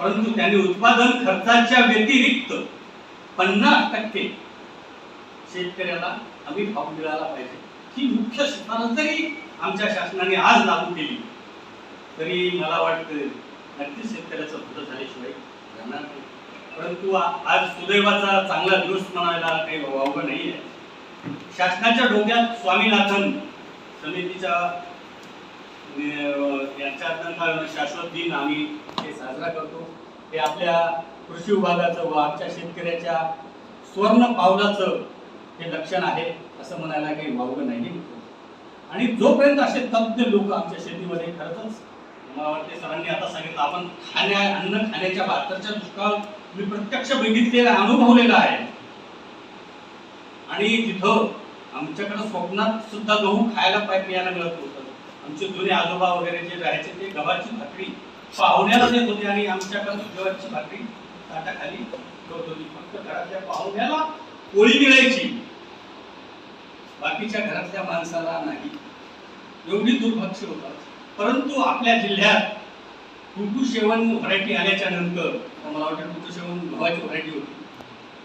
परंतु त्यांनी उत्पादन खर्चाच्या व्यतिरिक्त पन्नास टक्के शेतकऱ्याला हमी भाव मिळाला पाहिजे. ही मुख्य शिफारस जरी आमच्या शासनाने आज लागू केली तरी मला वाटतं नक्कीच शेतकऱ्याचं भलं झाल्याशिवाय राहणार नाही. परंतु आज सुदैवाचा चांगला दिवस म्हणायला काही वावगं नाही आहे. शासनाच्या डोक्यात स्वामीनाथन समितीच्या यांच्या अंतर्गत शाश्वत दिन आम्ही हे साजरा करतो. हे आपल्या कृषी विभागाचं व आमच्या शेतकऱ्याच्या स्वर्ण पावलाचं हे लक्षण आहे असं म्हणायला काही वावगं नाही. आणि जोपर्यंत असे तज्ज्ञ लोक आमच्या शेतीमध्ये खरंच मला वाटते सरांनी आता सांगितलं आपण खाण्या अन्न खाण्याच्या भारताच्या दुष्काळ मी प्रत्यक्ष बघितलेला अनुभवलेला आहे. आणि तिथं आमच्याकडे स्वप्नात सुद्धा गहू खायला पाय प्यायला मिळत होतं आमचे जुने आजोबा वगैरे जे राहायचे ते गव्हाची भाकरी पाहुण्याला देत होते आणि आमच्याकडे गव्हाची भाकरी ताटाखाली ठेवत होती. फक्त घरातल्या पाहुण्याला पोळी मिळायची. बाकीच्या घरातल्या माणसाला नाही. एवढी दुर्भक्ष होता परंतु आपल्या जिल्ह्यात कुटू सेवन व्हरायटी आल्याच्यानंतर मला वाटतं कुटू सेवन गव्हाची व्हरायटी होती.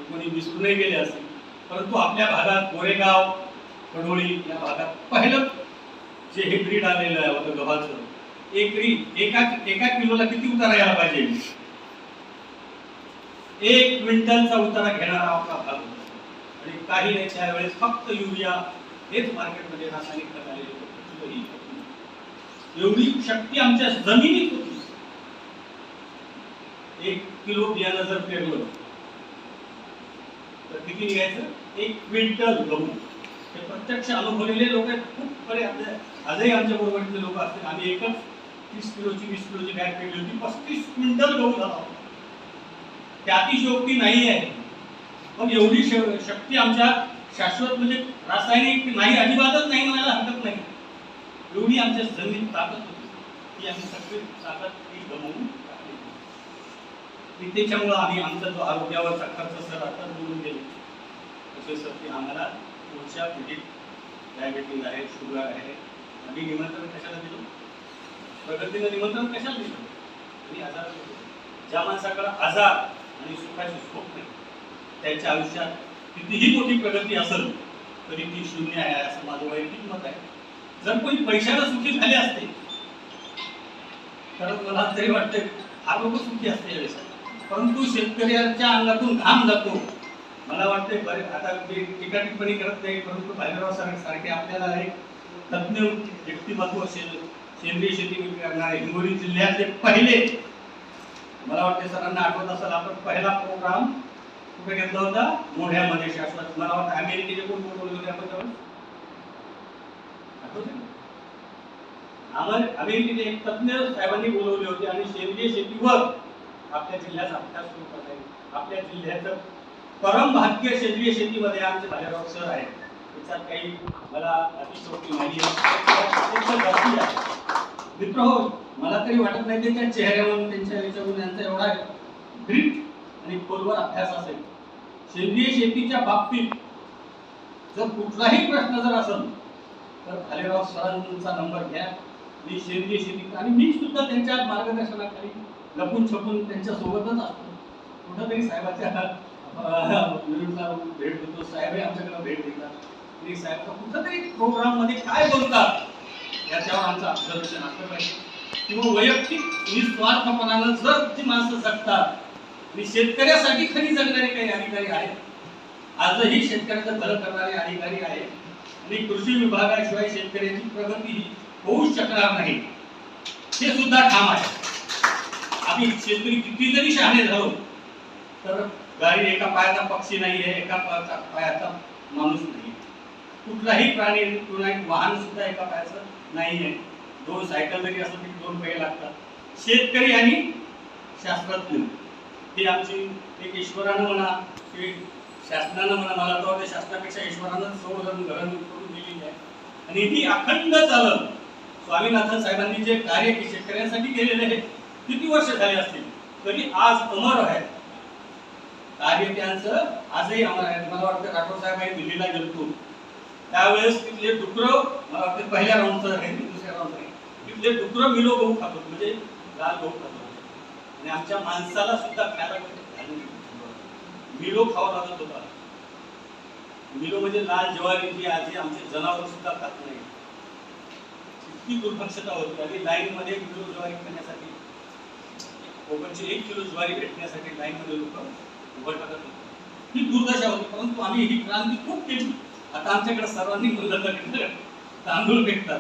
कोणी विसरूनही गेले असेल. परंतु आपल्या भागात गोरेगाव कडोळी या भागात पहिलं जे हे ग्रीड आलेलं आहे होतं गव्हाचं. एकरी एका एका किलोला किती उतारा यायला पाहिजे? एक क्विंटलचा उतारा घेणारा आपला भाग होता. आणि काही नाही त्यावेळेस फक्त युरिया हेच मार्केटमध्ये रासायनिक खत आलेले नाही. एवढी शक्ती आमच्या जमिनीत होती. एक किलो बियाणं जर पेरलं तर किती निघायचं? एक क्विंटल गहू. ते प्रत्यक्ष अनुभवलेले लोक आहेत. खूप बरे आपले आजही आमच्या बरोबरचे लोक असतील. आम्ही एकच तीस किलोची वीस किलोची बॅग पेरली होती. पस्तीस क्विंटल गहू झाला होता. ते अतिशयोक्ती नाही आहे. पण एवढी शक्ती आमच्या शाश्वत म्हणजे रासायनिक नाही अजिबातच नाही म्हणायला हरकत नाही. एवढी आमच्या जमीन ताकद होती. ती आम्ही सगळी ताकद ती गमवून टाकली. त्याच्यामुळं आम्ही आमचा जो आरोग्यावरचा खर्च सर आता बोलून गेले. तसे सर ते आम्हाला पुढच्या पिढीत डायबेटीज आहे शुगर आहे? आम्ही निमंत्रण कशाला दिलं? प्रगतीनं निमंत्रण कशाला दिलं? आणि आजार ज्या माणसाकडे आजार आणि सुखाची झोप नाही त्याच्या आयुष्यात कितीही मोठी प्रगती असेल तरी ती शून्य आहे असं माझं वैयक्तिक मत आहे. जर कोणी पैशाला सुखी झाले असते तर मला तरी वाटतं हा लोक सुखी असते यावेळेस. परंतु शेतकऱ्यांच्या अंगातून घाम जातो. मला वाटते बरे आता मी टीका टिप्पणी करत नाही परंतु भालेराव सर सारखे आपल्याला एक तज्ञ व्यक्तिमत्व असेल. सेंद्रिय शेती करणारे हिंगोली जिल्ह्यातले पहिले मला वाटते सरांना आठवत असेल आपण पहिला प्रोग्राम कुठे घेतला होता? मोढ्यामध्ये शाश्वत. मला वाटतं अमेरिकेचे कोण बोलवले होते आपण त्यावर आम्हाला अमेरिकेचे एक तज्ञ साहेबांनी बोलवले होते आणि सेंद्रिय शेतीवर आपल्या जिल्ह्याचा अभ्यास सुरू करता येईल. आपल्या जिल्ह्याचं परम भाग्य सेंद्रिय शेतीमध्ये आमचे भालेराव सर आहेत. त्याच्यात काही मला अतिशोक्ती नाही आहे. मित्र हो मला तरी वाटत नाही त्यांच्या चेहऱ्यावरून त्यांच्या याच्यावरून यांचा एवढा ग्रीट आणि खोलवर अभ्यास असेल. सेंद्रिय शेतीच्या बाबतीत जर कुठलाही प्रश्न जर असेल तर भालेराव सरांचा नंबर घ्या. मी सेंद्रिय शेती आणि मी सुद्धा त्यांच्या मार्गदर्शनाखाली लपून छपून त्यांच्या सोबतच असतो. कुठंतरी साहेबाच्या भेट होतो साहेबही आमच्याकडे भेट देतात ते साहेब कुठंतरी प्रोग्राममध्ये काय बोलतात याच्यावर आमचं ऑब्झर्वेशन असलं पाहिजे किंवा वैयक्तिक निस्वार्थपणानं जर ती माणसं जगतात आणि शेतकऱ्यासाठी खरी जगणारे काही अधिकारी आहेत आजही शेतकऱ्याचं भलं करणारे अधिकारी आहेत आणि कृषी विभागाशिवाय शेतकऱ्याची प्रगती होऊ शकणार नाही हे सुद्धा ठाम आहे आम्ही शेतकरी किती जरी शहाणे झालो तर गाडी एका पायाचा पक्षी नाही आहे एका पायाचा पायाचा माणूस नाही कुठलाही प्राणी कुठलाही वाहन सुद्धा एका पायाचं नाही आहे दोन सायकल जरी असं तरी दोन पाय लागतात. शेतकरी आणि शास्त्रज्ञ. हे आमची एक ईश्वरानं म्हणा की शासनानं म्हणा मला तर वाटतं शासनापेक्षा ईश्वरानं संवर्धन घडण करून दिलेली आहे. आणि ही अखंड चालत स्वामीनाथन साहेबांनी जे कार्य शेतकऱ्यांसाठी केलेले आहे किती वर्ष झाले असतील? तरी आज अमर आहेत. कार्य त्यांचं आजही आम्हाला मला वाटतं राठोड साहेब हे दिल्लीला गेलतो. त्यावेळेस तिथले डुकरं मला वाटतं पहिल्या राऊंडचं आहे दुसऱ्या राऊंडचं आहे. तिथले डुकरं मिलो गहू खातो म्हणजे लाल गहू खातो. आणि आमच्या माणसाला सुद्धा खायला मिलो खावा लागत होता. मिलो म्हणजे लाल ज्वारी जी आजी आमचे जनावर सुद्धा खात नाही. इतकी दुर्भक्षता होती. आणि लाईन मध्ये मिलो ज्वारी खाण्यासाठी कोकणची एक किलो ज्वारी भेटण्यासाठी लाईन मध्ये लोक उभं टाकत होते. ही दुर्दशा होती परंतु आम्ही ही क्रांती खूप केली. आता आमच्याकडे सर्वांनी म्हणलं तांदूळ फेकतात.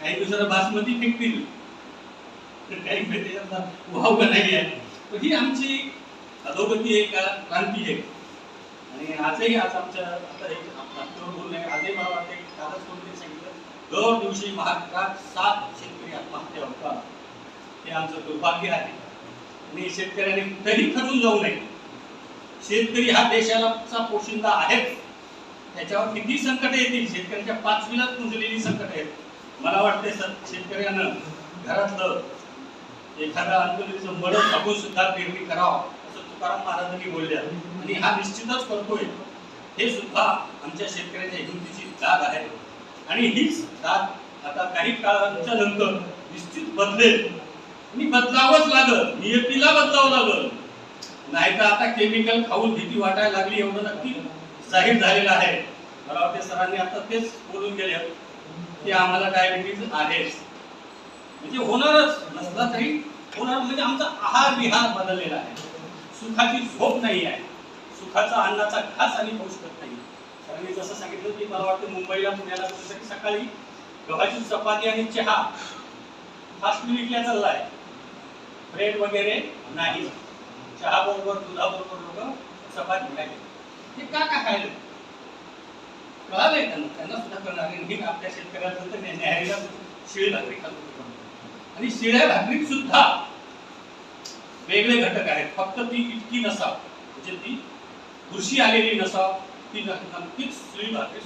काही दिवसाला बासमती फेकतील. तर काही त्याच्यातला वाव नाही आहे. तर ही आमची अधोगती आहे का क्रांती आहे? आणि आजही आज आमच्या आता एक आपल्यावर बोलणं आहे आजही मला वाटतं की कालच कोणतरी सांगितलं दर दिवशी महाराष्ट्रात सात शेतकरी आत्महत्या होतात. हे आमचं दुर्भाग्य आहे. आणि शेतकऱ्याने कुठेही खचून जाऊ नये. शेतकरी हा देशाचा पोशिंदा आहेच त्याच्यावर किती संकट येतील? शेतकऱ्यांच्या पाचवीलाच पुजलेली संकट आहेत. मला वाटते शेतकऱ्यानं घरातलं एखादा अंतरीचं मडत टाकून सुद्धा पेरणी करावं असं तुकाराम महाराजांनी बोलले आणि हा निश्चितच करतोय. हे सुद्धा आमच्या शेतकऱ्याच्या हिमतीची दाद आहे. आणि हीच दाद आता काही काळाच्या नंतर निश्चित बदलेल. आणि बदलावंच लागल. नियतीला बदलावं लागल. नाही तर आता केमिकल खाऊन भीती वाटायला लागली एवढं नक्की जाहीर झालेलं आहे. मला वाटते सरांनी आता तेच बोलून गेले की आम्हाला डायबिटीज आहेच म्हणजे होणारच नसला तरी होणार म्हणजे आमचा आहार विहार बदललेला आहे. सुखाची झोप नाही आहे. सुखाचा अन्नाचा घास आणि खाऊ शकत नाही. सरांनी जसं सांगितलं की मला वाटतं मुंबईला पुण्याला कुठेतरी सकाळी गव्हाची चपाती आणि चहा फास्ट विकल्या आहे ब्रेड वगैरे नाही. चहा बरोबर दुधा बरोबर लोक चपाती खायचे ते का का खायला? कळालंय त्यांना त्यांना सुद्धा कळणार नाही. हे आपल्या शेतकऱ्याचं तर न्याहारीला शिळी भाकरी खात आणि शिळ्या भाकरीत सुद्धा वेगळे घटक आहेत. फक्त ती इतकी नसाव. म्हणजे ती बुरशी आलेली नसाव. ती नक्कीच शिळी भाकरी